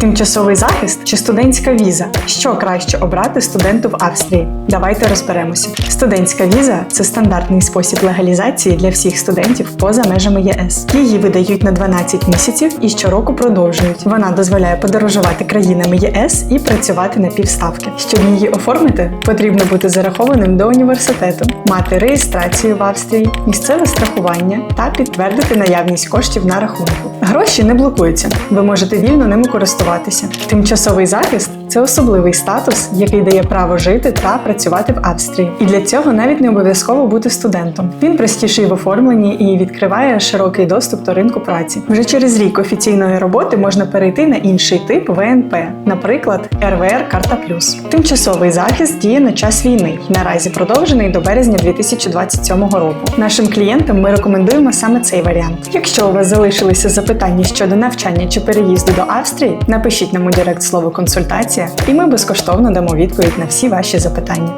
Тимчасовий захист чи студентська віза? Що краще обрати студенту в Австрії? Давайте розберемося. Студентська віза це стандартний спосіб легалізації для всіх студентів поза межами ЄС. Її видають на 12 місяців і щороку продовжують. Вона дозволяє подорожувати країнами ЄС і працювати на півставки. Щоб її оформити, потрібно бути зарахованим до університету, мати реєстрацію в Австрії, місцеве страхування та підтвердити наявність коштів на рахунку. Гроші не блокуються, ви можете вільно ними користуватися. Тимчасовий захист це особливий статус, який дає право жити та працювати в Австрії. І для цього навіть не обов'язково бути студентом. Він простіший в оформленні і відкриває широкий доступ до ринку праці. Вже через рік офіційної роботи можна перейти на інший тип ВНП, наприклад, РВР Карта Плюс. Тимчасовий захист діє на час війни, наразі продовжений до березня 2027 року. Нашим клієнтам ми рекомендуємо саме цей варіант. Якщо у вас залишилися запитання щодо навчання чи переїзду до Австрії, напишіть нам у директ слово консультація, і ми безкоштовно дамо відповідь на всі ваші запитання.